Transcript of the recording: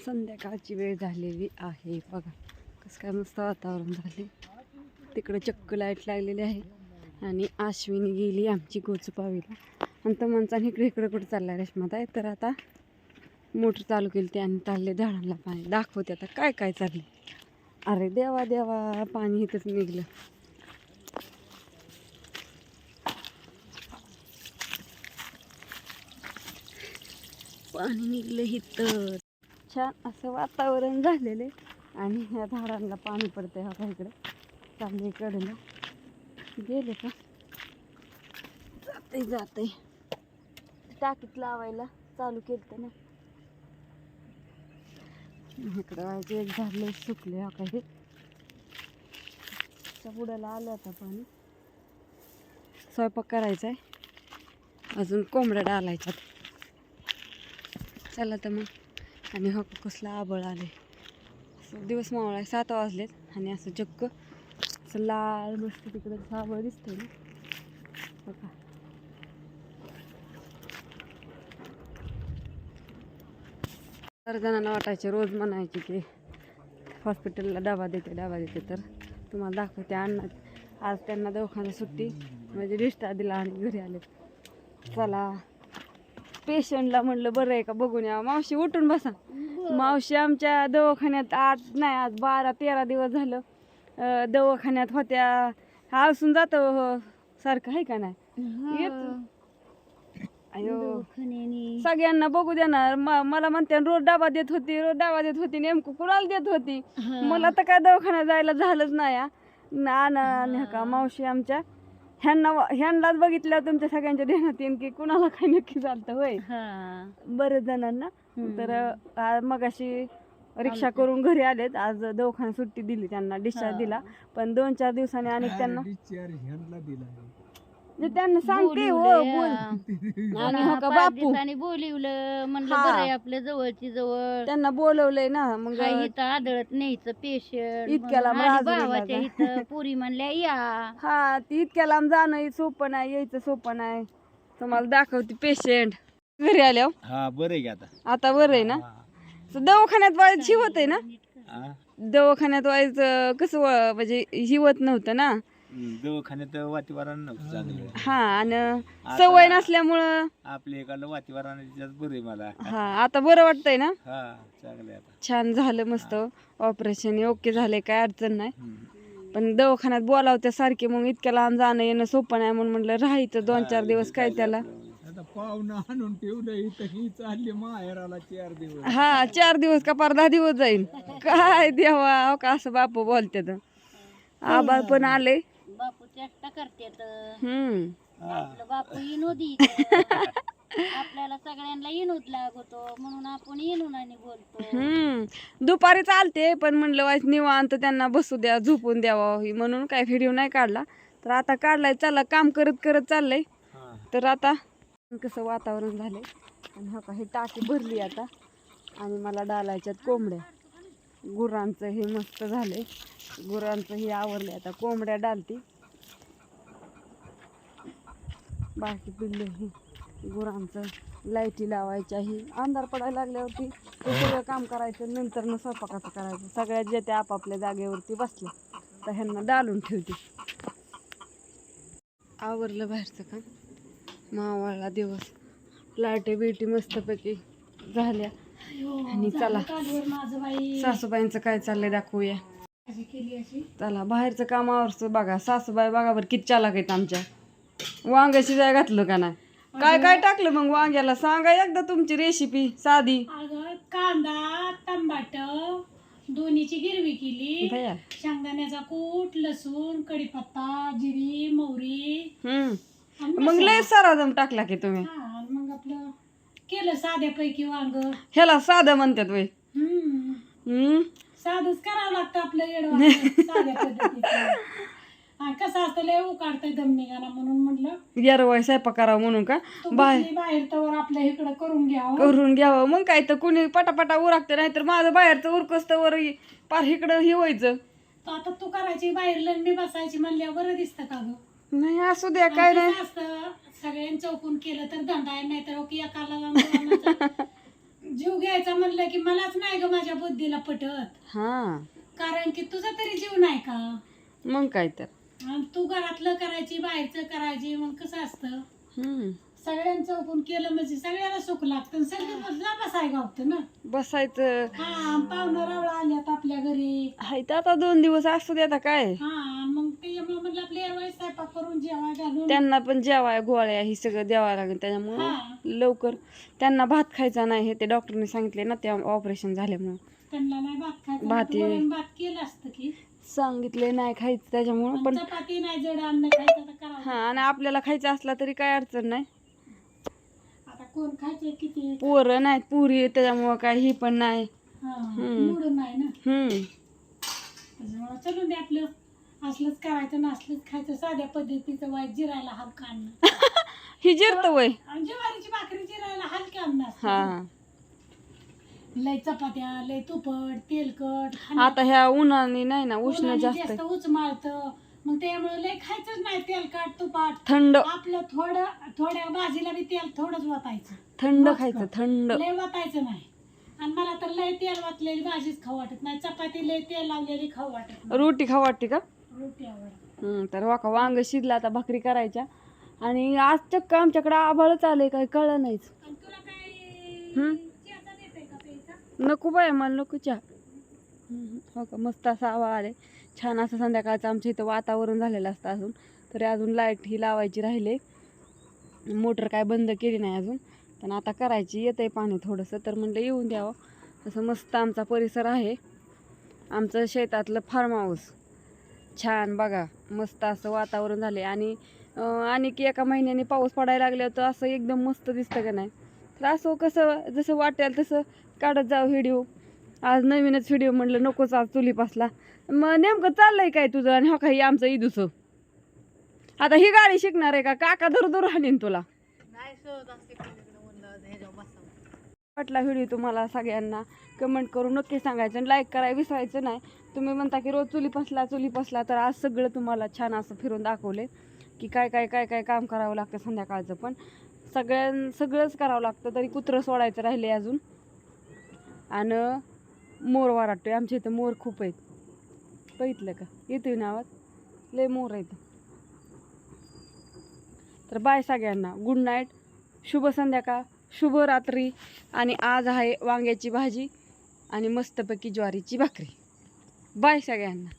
संध्याकाळची वेळ झालेली आहे. बघा कसं काय मस्त वातावरण झाले तिकडं चक्क लाइट लागलेली आहे आणि आश्विनी गेली आमची गोचुपावीला. आणि तर माणसा इकडे इकडे कुठं चालला रेशमात आहे तर आता मोटर चालू केली ते आणि चालले झाडांना पाणी. दाखवते आता काय काय चालले अरे देवा देवा पाणी इथंच निघलं. पाणी निघलं इथं. छान असं वातावरण झालेलं आहे. आणि ह्या झाडांना पाणी पडतंय हा इकडे. चांगली इकडनं गेले का? जाते जाते टाकीत लावायला चालू केलं ना. इकडं व्हायचं एक झाडले सुकले हा काही. त्या बुडाला आलं आता पाणी. स्वयंपाक करायचा आहे अजून कोंबड्या डालायच्यात. चला तर मग. आणि हो कसला आबळ आले असं दिवस मावळा सात वाजलेत आणि असं चक्क असं लाल मस्त तिकडे आबळ दिसतंय ना. बघा. तर जणांना वाटायचे रोज म्हणायचे की हॉस्पिटलला डबा देते डबा देते. तर तुम्हाला दाखवते अण्णा आज त्यांना दवाखाना सुट्टी म्हणजे रिश्ता दिला आणि घरी आले चला. पेशंटला म्हणलं बरं आहे का? बघून या मावशी उठून बसा. मावशी आमच्या दवाखान्यात आठ नाही आज बारा तेरा दिवस झालं. दवाखान्यात होत्या. हासून जातं हो, सारखं आहे का नाही? अयो. सगळ्यांना बघू देणार. मला म्हणते रोज डबा देत होती रोज डबा देत होती नेमकं कुणाला देत होती? मला तर काय दवाखान्यात जायला झालंच नाही हा. ना ना नाही का मावशी आमच्या? ह्यांना ह्यांनाच बघितलं तुमच्या सगळ्यांच्या ध्यानात येईन की कुणाला काय नक्की चालतं होय. बरेच जणांना. तर आ- मगाशी रिक्षा करून घरी आलेत. आज दवाखान्यात सुट्टी दिली त्यांना डिस्चार्ज दिला. पण दोन चार दिवसांनी आणि त्यांना त्यांना सांगते हो बोल. आणि हो का बापू? आणि बोलिवलं म्हणलं हा. बरं आहे आपल्या जवळची जवळ. त्यांना बोलवलंय ना मग इथं आदळत न्यायचं पेशंट इतक्याला राजुरीला भावाच्या जा. इथं पुरी म्हणल्या या. हा ती इतक्या लांब जाणं हे सोपं नाही यायचं सोपं नाही. तुम्हाला दाखवते पेशंट घरी आल्यावर हा? बरं आहे की आता. आता बरं आहे ना? तर दवाखान्यात व्हायचं हिवत आहे ना? हा. दवाखान्यात व्हायचं कसं व- म्हणजे हिवत नव्हतं ना? दवाखान्यात वातावरण नव्हतं चांगलं हा आणि सवय नसल्यामुळं? आपल्या वातावरण त्याच्यात बरं आहे मला. हा आता बरं वाटतंय ना? हा चांगलं आहे आता. छान झालं मस्त. ऑपरेशन ओके झाले काय अडचण नाही. हम्म. पण दवाखान्यात बोलावत्या सारखे मग इतक्या लांब जाणं येणं सोपं नाही म्हणून म्हणलं राहायचं दोन चार दिवस काय त्याला? आता पाहुणं आणून ठेवलं इथं ही चालली माहेराला चार दिवस. हा चार दिवस का पार दहा दिवस जाईल काय देवा हो का असं बापू बोलते आबाळ पण आले चेष्टा करतात हम्म. आपलं बापू इनोदी आपल्याला सगळ्यांना इनोद लागतो म्हणून आपण इनून आणि बोलतो. हम्म. दुपारी चालते पण म्हणलं वाईट निवांत त्यांना बसू द्या झोपून द्यावं ही म्हणून काय व्हिडिओ नाही काढला. तर आता काढलाय चला काम करत करत चाललंय. तर आता कसं वातावरण झालंय. आणि हो का ही टाकी भरली आता. आणि मला डालायच्यात कोंबड्या. गुरांचं हे मस्त झालंय. गुरांचं हे आवरलंय आता कोंबड्या डालती. बाकी पिल्ले हे गुरांचं लाईटी लावायच्या ही अंधार पडायला लागल्यावरती ते सगळं काम करायचं. नंतर न स्वयंपाकाचं करायचं. सगळ्यात जे ते आपापल्या जागेवरती बसल्या. तर ह्यांना डालून ठेवते. आवरलं बाहेरचं काम. मावाळला दिवस. लाटे बिटी मस्तपैकी झाल्या. आणि चला सासूबाईंचं काय चाललंय दाखवूया. चला बाहेरचं काम आवरचं बघा. सासूबाई बघा बरं किती चालक आहेत आमच्या. वांग शिजाय घातलं का नाही? काय काय टाकलं मग वांग्याला? सांगा एकदा तुमची रेसिपी साधी. अगं कांदा टमाट दोन्हीची गिरवी केली. भैया शेंगदाण्याचा कूट लसूण कढीपत्ता जिरी मोहरी. हम्म. आणि मग लय सारा दम टाकला की तुम्ही. हा, आणि मग आपलं केलं साध्यापैकी वांग. ह्याला साधं म्हणतात वय हम्म. हम्म. साधच करावं लागतं आपलं येडवांग साध्या पद्धतीचं. हा, कसं असतं लय उकाडतंय दम निघाला म्हणून म्हटलं. यारवाय स्वयंपाक करावं म्हणून का? तू बाहेर बसली बाहेर तर आपल्या इकडं करून घ्यावं करून घ्यावं मग काय तर कुणी पटापटा उरकतं नाही तर माझं बाहेरचं उरकस्त वर पार इकडं हे व्हायचं. आता तू करायची बाहेर लंडी बसायची म्हणल्यावर बरं दिसतं का गं? नाही असू द्या काय नाही. कसं असतं सगळ्यांनी चौकून केलं तर धंदा आहे नाही तर एकाला लांब दोनाचा जीव घ्यायचा म्हणलं म्हणलं की मलाच नाही ग माझ्या बुद्धीला पटत. हा. कारण की तुझा तरी जीव नाही का? मग काय तर. आणि तू घरातलं करायची बाहेरचं करायची मग कसं असतं? हम्म. सगळ्यांचं ओपून केलं म्हणजे सगळ्याला सुख लागतं सगळे बसला बसाय गावतं ना? बसायचं. हा पाहुणं रावळा आल्यात आपल्या घरी. हाय तर आता दोन दिवस असू दे आता काय. हा मग त्याच्यामुळे म्हणलं आपल्या वेळेस स्वयंपाक करून जेवा घालून. त्यांना पण जेवाय गोळ्या ही सगळं द्यावं लागेल त्याच्यामुळं. लवकर. त्यांना भात खायचा नाही हे ते डॉक्टरने सांगितले ना त्या ऑपरेशन झाल्यामुळं. त्यांना नाही भात खायचं. भात केलं असतं की? सांगितले नाही खायचं त्याच्यामुळं पण चपाती नाही जड अन्न खायचं तर करावं. हा आणि आपल्याला खायचं असला तरी काय अडचण नाही. आता कोण खायचे किती? पोरं नाहीत पुरी त्याच्यामुळं काय ही पण नाही. हा हम्म. मोडून नाही ना. हम्म. त्याच्यामुळे चलून दे आपलं. असलंच करायचं ना असलंच खायचं साध्या पद्धतीचं वाईट जिरायला हलकं अन्न. ही जिरत वय. आणि ज्वारीची भाकरी जिरायला हलकं अन्न असतं. हा. लय चपात्या लय तुपट तेलकट आता ह्या उन्हाने नाही ना उष्ण उन्हाने जास्त जास्त उचमाळत मग त्यामुळे लय खायचंच नाही तेलकट तुपाट. थंड. आपलं थोडं थोड्या भाजीला बी तेल थोडंच वाटायचं. थंड खायचं थंड. लय वाटायचं नाही. आणि मला तर लय तेल वाटलेली भाजीच खाऊ वाटत नाही. चपाती लय तेल लावलेली खाऊ वाटत नाही. रोटी खाऊ वाटते का? रोटी आवडत हम्म, तर वाका वांग शिजला आता भाकरी करायच्या. आणि आज चक्क आमच्याकडे आभाळच आलंय काय कळलं नाहीच. आणि तुला काय हम्म. चहाचा देते का प्यायचा? नको बाय मला नको चहा. हो का? मस्त असा आवाज आले छान असं संध्याकाळचं आमच्या इथं वातावरण झालेलं असतं अजून. तरी अजून लाइट ही लावायची राहिले. मोटर काय बंद केली नाही अजून. पण आता करायची येतं आहे पाणी थोडंसं. तर म्हणलं येऊन द्यावं. असं मस्त आमचा परिसर आहे. आमचं शेतातलं फार्म हाऊस छान बघा. मस्त असं वातावरण झाले आणि आणखी आणि एका महिन्याने पाऊस पडायला लागल्यावर तर असं एकदम मस्त दिसतं का नाही? तर असं कसं जसं वाटेल तसं काढत जाऊ व्हिडिओ आज नवीनच व्हिडिओ म्हटलं नकोच आज चुलीपासला मग नेमकं चाललंय काय तुझं आणि हो काही आमचं इदूचं? आता ही गाडी शिकणार आहे का? काका धरू धरू हाणीन तुला. वाटला व्हिडिओ तुम्हाला सगळ्यांना. कमेंट करून नक्की सांगायचं आणि लाईक करायला विसरायचं नाही. तुम्ही म्हणता की रोज चुली पसला चुली पसला तर आज सगळं तुम्हाला छान असं फिरून दाखवले की काय काय काय काय काम करावं लागतं संध्याकाळचं पण. सगळ्यां सगळंच करावं लागतं. तरी कुत्रं सोडायचं राहिले अजून. आणि मोर वाटतोय आमच्या इथं मोर खूप आहेत. बघितलं का? येतोय नावात. लय मोर आहेत. तर बाय सगळ्यांना. गुड नाईट शुभ संध्याकाळ. शुभ रात्री. आणि आज आहे वांग्याची भाजी आणि मस्तपैकी ज्वारीची भाकरी. बाय सगळ्यांना.